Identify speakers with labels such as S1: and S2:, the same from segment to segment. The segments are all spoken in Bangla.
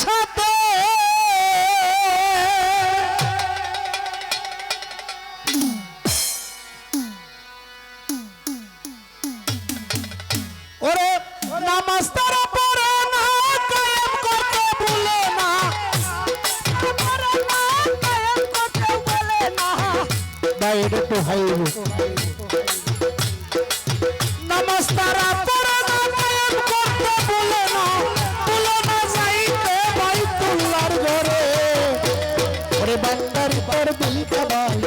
S1: সাথে। ওরে, নামাজ তারা পড়ে না, কায়েম করতে ভুলে না। পড়ে না, কায়েম করতে ভুলে না। বাইরে তো হাইবে তোর দিল কাবাই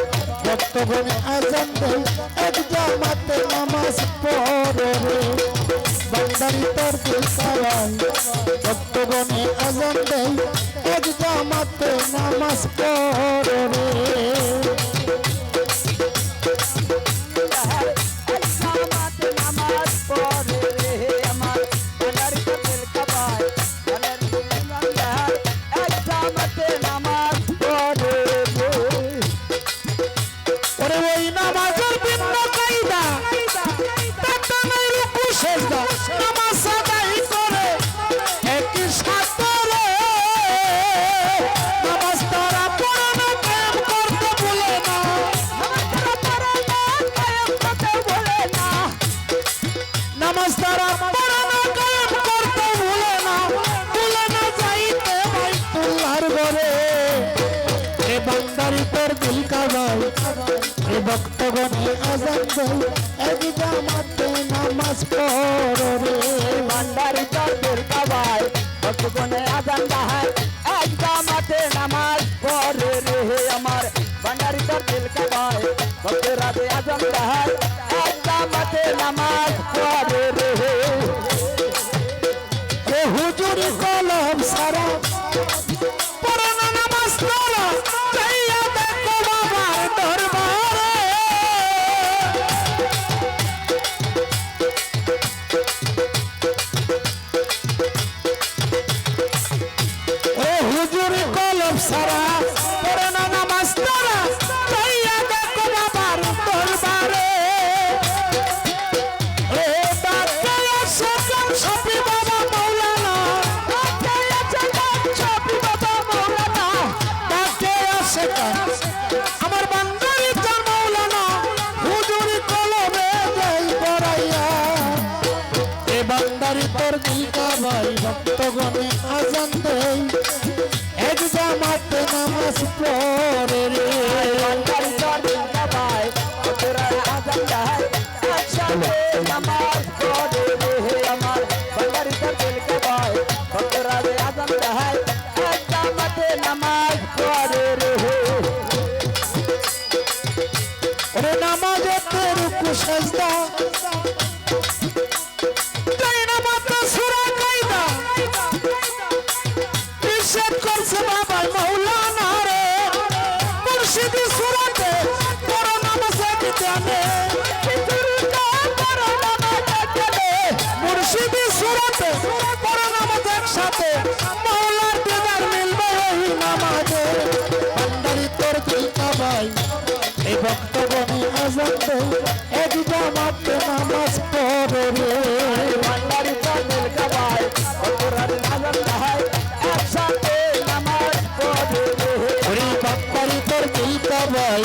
S1: ভক্তগণে আজান দেয় এক জামাতে নামাজ পড়ে রে। বান্দারি তোর দিল কাবাই ভক্তগণে আজান দেয় এক জামাতে নামাজ পড়ে বান্দারি তোর দিল কাবাই এ ভক্তগণে আজান দেয় এক জামাতে নামাজ পড়ো রে।
S2: ভান্ডারি তোর কাবায় ভক্তগণে
S1: হুজুরি কলম সারা। পড়ে না নামাজ কলম সারা। বান্দারি তোর দিল কাবাই ভক্তগণে আজান দেই। এক জামাতে নামাজ পড়ে রে।
S2: নামাজ পড়ে রে আমার ভান্ডারি তোর দিল কাবায় ভক্তরা আজান দাহায় এক নামাজ পড়ে রে
S1: ওরে নামাজে তোর কুসজদা নামাজ মাওলার দিদার মিলবে ওই নামাজে। বান্দারি তোর দিল কাবাই এই ভক্তগণে আজান দেয় এক জামাতে নামাজ পড়ে রে।
S2: ভান্ডারি তোর দিল কাবায় ভক্তরা আজান দাহায় একসাথে নামাজ পড়ে রে।
S1: বাপ্পারি তোর দিল কাবাই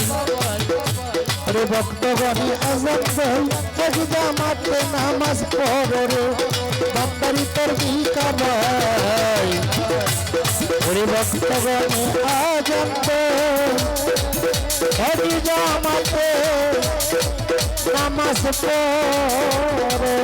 S1: ওরে ভক্তগণে আজান দেয় এক জামাতে নামাজ পড়ে বাপ্পারি তোর দিল কাবাই ওরে ভক্তগণে আজান দেয় এক জামাতে নামাজ পড়ে